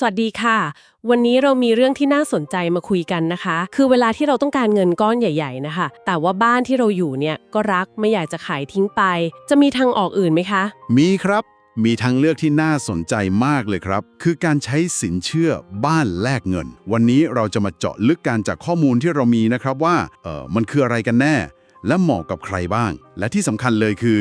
สวัสดีค่ะ วันนี้เรามีเรื่องที่น่าสนใจมาคุยกันนะคะ คือเวลาที่เราต้องการเงินก้อนใหญ่ ๆ นะคะ แต่ว่าบ้านที่เราอยู่เนี่ยก็รักไม่อยากจะขายทิ้งไป จะมีทางออกอื่นไหมคะ มีครับ มีทางเลือกที่น่าสนใจมากเลยครับ คือการใช้สินเชื่อบ้านแลกเงิน วันนี้เราจะมาเจาะลึกกันจากข้อมูลที่เรามีนะครับว่าเออมันคืออะไรกันแน่ และเหมาะกับใครบ้าง และที่สำคัญเลยคือ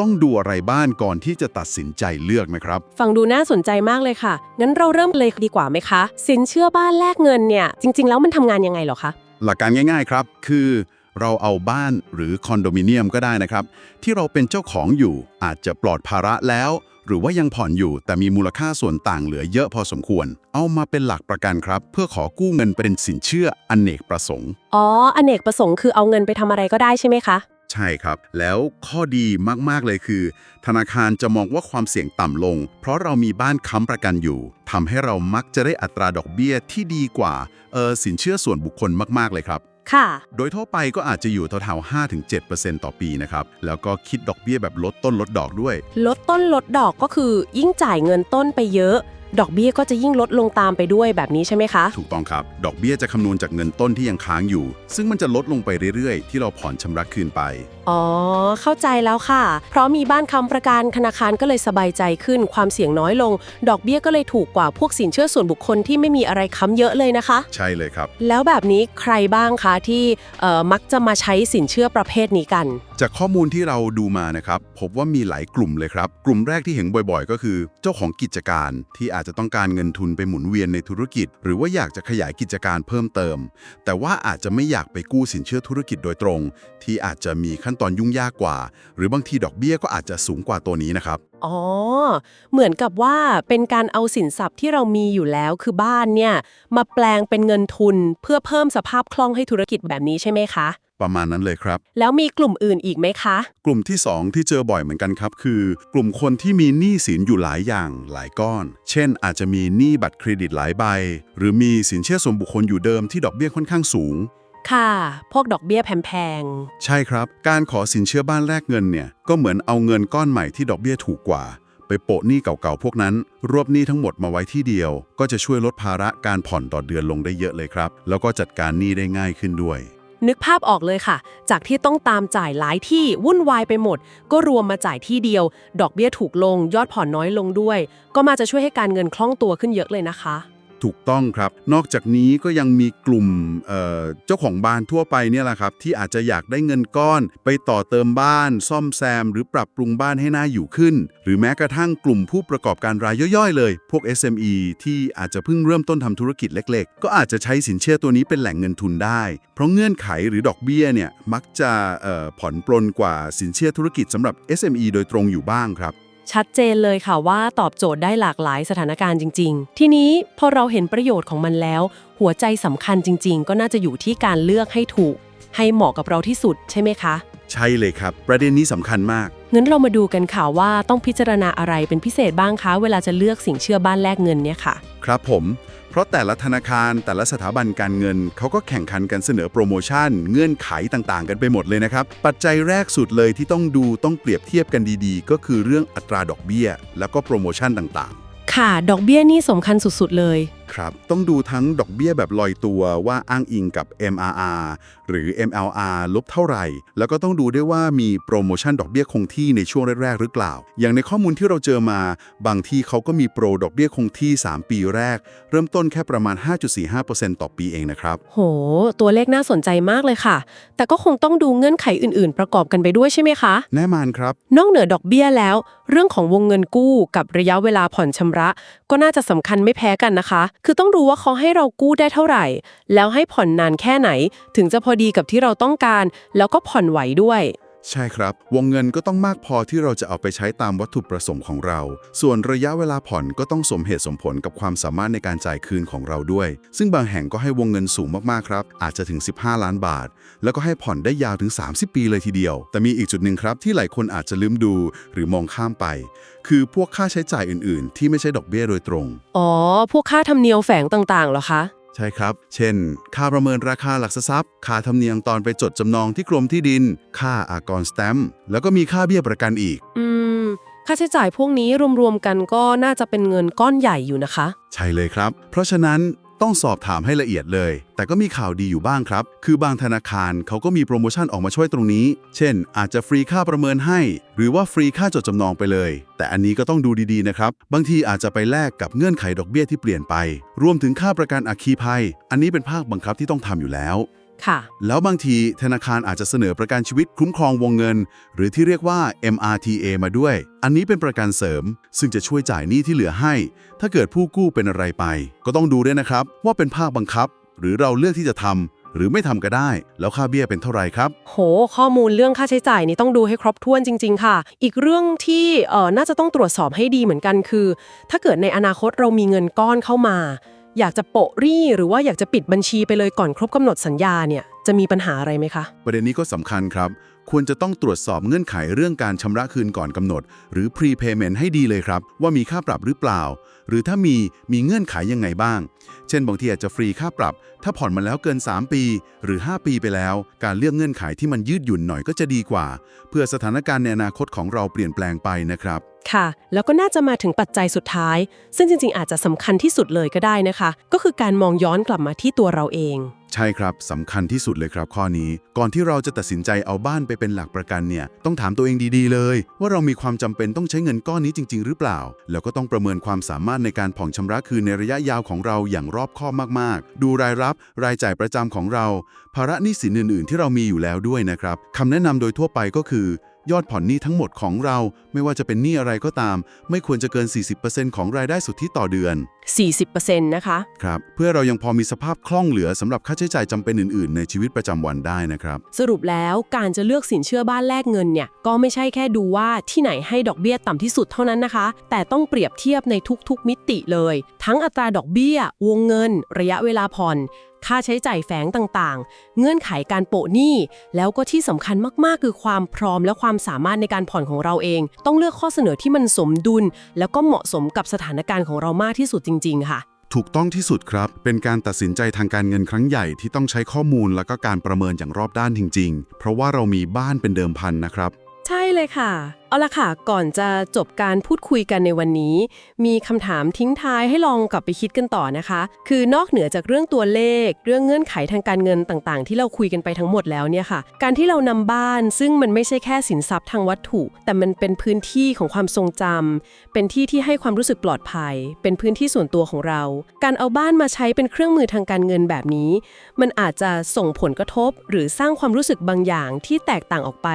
ต้องดูอะไรบ้านก่อนที่จะตัดสินใจเลือกนะครับ ฟังดูน่าสนใจมากเลยค่ะ งั้นเราเริ่มเลยดีกว่าไหมคะ สินเชื่อบ้านแลกเงินเนี่ย จริง ๆ แล้วมันทำงานยังไงเหรอคะ หลักการง่าย ๆ ครับ คือเราเอาบ้านหรือคอนโดมิเนียมก็ได้นะครับ ที่เราเป็นเจ้าของอยู่อาจจะปลอดภาระแล้ว หรือว่ายังผ่อนอยู่แต่มีมูลค่าส่วนต่างเหลือเยอะพอสมควร เอามาเป็นหลักประกันครับ เพื่อขอกู้เงินเป็นสินเชื่ออเนกประสงค์ อ๋อ อเนกประสงค์คือเอาเงินไปทำอะไรก็ได้ใช่ไหมคะ ใช่ครับ แล้วข้อดีมาก ๆ เลยคือ ธนาคารจะมองว่าความเสี่ยงต่ำลง เพราะเรามีบ้านค้ำประกันอยู่ทำให้เรามักจะได้อัตราดอกเบี้ยที่ดีกว่าเออสินเชื่อส่วนบุคคลมาก ๆ เลยครับ ค่ะ โดยทั่วไปก็อาจจะอยู่แถวๆ5-7%ต่อปีนะครับ แล้วก็คิดดอกเบี้ยแบบลดต้นลดดอกด้วย ลดต้นลดดอกก็คือยิ่งจ่ายเงินต้นไปเยอะ ดอกเบี้ยก็จะยิ่งลดลงตามไปด้วยแบบนี้ใช่ไหมคะ ถูกต้องครับ ดอกเบี้ยจะคำนวณจากเงินต้นที่ยังค้างอยู่ ซึ่งมันจะลดลงไปเรื่อยๆ ที่เราผ่อนชำระคืนไป อ๋อ เข้าใจแล้วค่ะ เพราะมีบ้านค้ำประกันธนาคารก็เลยสบายใจขึ้น ความเสี่ยงน้อยลง ดอกเบี้ยก็เลยถูกกว่าพวกสินเชื่อส่วนบุคคลที่ไม่มีอะไรค้ำเยอะเลยนะคะ ใช่เลยครับ แล้วแบบนี้ใครบ้างคะที่เอ่อมักจะมาใช้สินเชื่อประเภทนี้กัน จากข้อมูลที่เราดูมานะครับพบว่ามีหลายกลุ่มเลยครับ กลุ่มแรกที่เห็นบ่อยๆ ก็คือ เจ้าของกิจการที่อาจจะต้องการเงินทุนไปหมุนเวียนในธุรกิจ หรือว่าอยากจะขยายกิจการเพิ่มเติม แต่ว่าอาจจะไม่อยากไปกู้สินเชื่อธุรกิจโดยตรง ที่อาจจะมีขั้นตอนยุ่งยากกว่า หรือบางทีดอกเบี้ยก็อาจจะสูงกว่าตัวนี้นะครับอ๋อ เหมือนกับว่าเป็นการเอาสินทรัพย์ที่เรามีอยู่แล้วคือบ้านเนี่ย มาแปลงเป็นเงินทุนเพื่อเพิ่มสภาพคล่องให้ธุรกิจแบบนี้ใช่ไหมคะ ประมาณนั้นเลยครับ แล้วมีกลุ่มอื่นอีกไหมคะ กลุ่มที่ 2 ที่เจอบ่อยเหมือนกันครับ คือ กลุ่มคนที่มีหนี้สินอยู่หลายอย่างหลายก้อน เช่น อาจจะมีหนี้บัตรเครดิตหลายใบ หรือมีสินเชื่อส่วนบุคคลอยู่เดิมที่ดอกเบี้ยค่อนข้างสูง ค่ะ พวกดอกเบี้ยแพงใช่ครับ การขอสินเชื่อบ้านแลกเงินเนี่ยก็เหมือนเอาเงินก้อนใหม่ที่ดอกเบี้ยถูกกว่า ไปโปะหนี้เก่าๆพวกนั้น รวบหนี้ทั้งหมดมาไว้ที่เดียว ก็จะช่วยลดภาระการผ่อนต่อเดือนลงได้เยอะเลยครับ แล้วก็จัดการหนี้ได้ง่ายขึ้นด้วยๆ นึกภาพออกเลยค่ะ จากที่ต้องตามจ่ายหลายที่วุ่นวายไปหมด ก็รวมมาจ่ายที่เดียว ดอกเบี้ยถูกลง ยอดผ่อนน้อยลงด้วย ก็มาจะช่วยให้การเงินคล่องตัวขึ้นเยอะเลยนะคะ ถูกต้องครับ นอกจากนี้ก็ยังมีกลุ่มเเจ้าของบ้านทั่วไปเนี่ยแหละครับ ที่อาจจะอยากได้เงินก้อน ไปต่อเติมบ้าน ซ่อมแซม หรือปรับปรุงบ้านให้น่าอยู่ขึ้น หรือแม้กระทั่งกลุ่มผู้ประกอบการรายย่อยๆ เลย พวก SME ที่อาจจะเพิ่งเริ่มต้นทำธุรกิจเล็ก ๆ ก็อาจจะใช้สินเชื่อตัวนี้เป็นแหล่งเงินทุนได้ เพราะเงื่อนไขหรือดอกเบี้ยเนี่ยมักจะผ่อนปลนกว่าสินเชื่อธุรกิจสำหรับ SME โดยตรงอยู่บ้างครับ ชัดเจนเลยค่ะว่าตอบโจทย์ได้หลากหลายสถานการณ์จริง ๆ ทีนี้พอเราเห็นประโยชน์ของมันแล้ว หัวใจสำคัญจริง ๆ ก็น่าจะอยู่ที่การเลือกให้ถูก ให้เหมาะกับเราที่สุดใช่ไหมคะ ใช่เลยครับ ประเด็นนี้สำคัญมาก งั้นเรามาดูกันค่ะว่าต้องพิจารณาอะไรเป็นพิเศษบ้างคะเวลาจะเลือกสินเชื่อบ้านแลกเงินเนี่ยค่ะ ครับผม เพราะแต่ละธนาคารแต่ละสถาบันการเงิน เขาก็แข่งขันกันเสนอโปรโมชั่น เงื่อนไขต่างๆ กันไปหมดเลยนะครับ ปัจจัยแรกสุดเลยที่ต้องดูต้องเปรียบเทียบกันดีๆ ก็คือเรื่องอัตราดอกเบี้ย แล้วก็โปรโมชั่นต่างค่ะ ดอกเบี้ยนี่สำคัญสุดๆเลยๆ ครับ ต้องดูทั้งดอกเบี้ยแบบลอยตัวว่าอ้างอิงกับ MRR หรือ MLR ลบเท่าไหร่ แล้วก็ต้องดูด้วยว่ามีโปรโมชั่นดอกเบี้ยคงที่ในช่วงแรกๆหรือเปล่า อย่างในข้อมูลที่เราเจอมา บางที่เขาก็มีโปรดอกเบี้ยคงที่ 3 ปีแรก เริ่มต้นแค่ประมาณ 5.45%ต่อปีเองนะครับ โห ตัวเลขน่าสนใจมากเลยค่ะ แต่ก็คงต้องดูเงื่อนไขอื่น ๆ ประกอบกันไปด้วยใช่ไหมคะ แน่นอนครับ นอกเหนือดอกเบี้ยแล้ว เรื่องของวงเงินกู้กับระยะเวลาผ่อนชำระ ก็น่าจะสำคัญไม่แพ้กันนะคะคือต้องรู้ว่าเขาให้เรากู้ได้เท่าไหร่ แล้วให้ผ่อนนานแค่ไหน ถึงจะพอดีกับที่เราต้องการ แล้วก็ผ่อนไหวด้วย ใช่ครับ วงเงินก็ต้องมากพอที่เราจะเอาไปใช้ตามวัตถุประสงค์ของเรา ส่วนระยะเวลาผ่อนก็ต้องสมเหตุสมผลกับความสามารถในการจ่ายคืนของเราด้วย ซึ่งบางแห่งก็ให้วงเงินสูงมากๆครับ อาจจะถึง 15 ล้านบาท แล้วก็ให้ผ่อนได้ยาวถึง 30 ปีเลยทีเดียว แต่มีอีกจุดหนึ่งครับที่หลายคนอาจจะลืมดูหรือมองข้ามไป คือพวกค่าใช้จ่ายอื่น ๆ ที่ไม่ใช่ดอกเบี้ยโดยตรง อ๋อ พวกค่าธรรมเนียมแฝงต่างๆเหรอคะ ใช่ครับ เช่น ค่าประเมินราคาหลักทรัพย์ ค่าธรรมเนียมตอนไปจดจำนองที่กรมที่ดิน ค่าอากรสแตมป์แล้วก็มีค่าเบี้ยประกันอีก อืม ค่าใช้จ่ายพวกนี้รวมๆกันก็น่าจะเป็นเงินก้อนใหญ่อยู่นะคะ ใช่เลยครับ เพราะฉะนั้น ต้องสอบถามให้ละเอียดเลย แต่ก็มีข่าวดีอยู่บ้างครับ คือบางธนาคารเขาก็มีโปรโมชั่นออกมาช่วยตรงนี้ เช่น อาจจะฟรีค่าประเมินให้ หรือว่าฟรีค่าจดจำนองไปเลย แต่อันนี้ก็ต้องดูดีๆนะครับ บางทีอาจจะไปแลกกับเงื่อนไขดอกเบี้ยที่เปลี่ยนไป รวมถึงค่าประกันอัคคีภัย อันนี้เป็นภาคบังคับที่ต้องทำอยู่แล้ว ค่ะ แล้วบางทีธนาคารอาจจะเสนอประกันชีวิตคุ้มครองวงเงิน หรือที่เรียกว่า MRTA มาด้วย อันนี้เป็นประกันเสริม ซึ่งจะช่วยจ่ายหนี้ที่เหลือให้ ถ้าเกิดผู้กู้เป็นอะไรไป ก็ต้องดูด้วยนะครับ ว่าเป็นภาคบังคับ หรือเราเลือกที่จะทำหรือไม่ทำก็ได้ แล้วค่าเบี้ยเป็นเท่าไหร่ครับ โห ข้อมูลเรื่องค่าใช้จ่ายนี่ต้องดูให้ครบถ้วนจริง ๆ ค่ะ อีกเรื่องที่เอ่อน่าจะต้องตรวจสอบให้ดีเหมือนกันคือ ถ้าเกิดในอนาคตเรามีเงินก้อนเข้ามา อยากจะโปะรี่หรือว่าอยากจะปิดบัญชีไปเลยก่อนครบกำหนดสัญญาเนี่ยจะมีปัญหาอะไรไหมคะ ประเด็นนี้ก็สำคัญครับ ควรจะต้องตรวจสอบเงื่อนไขเรื่องการชำระคืนก่อนกำหนด หรือ prepayment ให้ดีเลยครับ ว่ามีค่าปรับหรือเปล่า หรือถ้ามีมีเงื่อนไขยังไงบ้าง เช่นบางทีอาจจะฟรีค่าปรับ ถ้าผ่อนมาแล้วเกิน 3 ปี หรือ 5 ปีไปแล้ว การเลือกเงื่อนไขที่มันยืดหยุ่นหน่อยก็จะดีกว่า เพื่อสถานการณ์ในอนาคตของเราเปลี่ยนแปลงไปนะครับ ค่ะ แล้วก็น่าจะมาถึงปัจจัยสุดท้าย ซึ่งจริง ๆ อาจจะสำคัญที่สุดเลยก็ได้นะคะ ก็คือการมองย้อนกลับมาที่ตัวเราเอง ใช่ครับสำคัญที่สุดเลยครับข้อนี้ ก่อนที่เราจะตัดสินใจเอาบ้านไปเป็นหลักประกันเนี่ย ต้องถามตัวเองดีๆเลย ว่าเรามีความจำเป็นต้องใช้เงินก้อนนี้จริง ๆ หรือเปล่า แล้วก็ต้องประเมินความสามารถในการผ่อนชำระคืนในระยะยาวของเราอย่างรอบคอบมากๆ ดูรายรับ รายจ่ายประจำของเรา ภาระหนี้สินอื่น ๆ ที่เรามีอยู่แล้วด้วยนะครับคำแนะนำโดยทั่วไปก็คือ ยอดผ่อนหนี้ทั้งหมดของเรา ไม่ว่าจะเป็นหนี้อะไรก็ตาม ไม่ควรจะเกิน 40%ของรายได้สุทธิต่อเดือน 40%นะคะ ครับ เพื่อเรายังพอมีสภาพคล่องเหลือสำหรับค่าใช้จ่ายจำเป็นอื่นๆ ในชีวิตประจำวันได้นะครับ สรุปแล้วการจะเลือกสินเชื่อบ้านแลกเงินเนี่ย ก็ไม่ใช่แค่ดูว่าที่ไหนให้ดอกเบี้ยต่ำที่สุดเท่านั้นนะคะ แต่ต้องเปรียบเทียบในทุกๆมิติเลย ทั้งอัตราดอกเบี้ย วงเงิน ระยะเวลาผ่อน ค่าใช้จ่ายแฝงต่างๆ เงื่อนไขการโปะหนี้ แล้วก็ที่สำคัญมากๆ คือความพร้อมและความสามารถในการผ่อนของเราเอง ต้องเลือกข้อเสนอที่มันสมดุล แล้วก็เหมาะสมกับสถานการณ์ของเรามากที่สุดจริง ๆ ค่ะถูกต้องที่สุดครับ เป็นการตัดสินใจทางการเงินครั้งใหญ่ที่ต้องใช้ข้อมูลแล้วก็การประเมินอย่างรอบด้านจริง ๆ เพราะว่าเรามีบ้านเป็นเดิมพันนะครับ ใช่เลยค่ะเอาละค่ะ ก่อนจะจบการพูดคุยกันในวันนี้ มีคำถามทิ้งท้ายให้ลองกลับไปคิดกันต่อนะคะ คือนอกเหนือจากเรื่องตัวเลข เรื่องเงื่อนไขทางการเงินต่างๆ ที่เราคุยกันไปทั้งหมดแล้วเนี่ยค่ะ การที่เรานำบ้านซึ่งมันไม่ใช่แค่สินทรัพย์ทางวัตถุ แต่มันเป็นพื้นที่ของความทรงจำเป็นที่ที่ให้ความรู้สึกปลอดภัย เป็นพื้นที่ส่วนตัวของเรา การเอาบ้านมาใช้เป็นเครื่องมือทางการเงินแบบนี้ มันอาจจะส่งผลกระทบ หรือสร้างความรู้สึกบางอย่างที่แตกต่างออกไป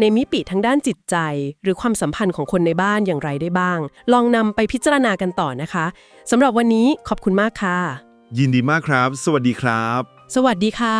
ในมิติทางด้านจิตใจหรือความสัมพันธ์ของคนในบ้านอย่างไรได้บ้าง ลองนำไปพิจารณากันต่อนะคะสำหรับวันนี้ขอบคุณมากค่ะ ยินดีมากครับ สวัสดีครับ สวัสดีค่ะ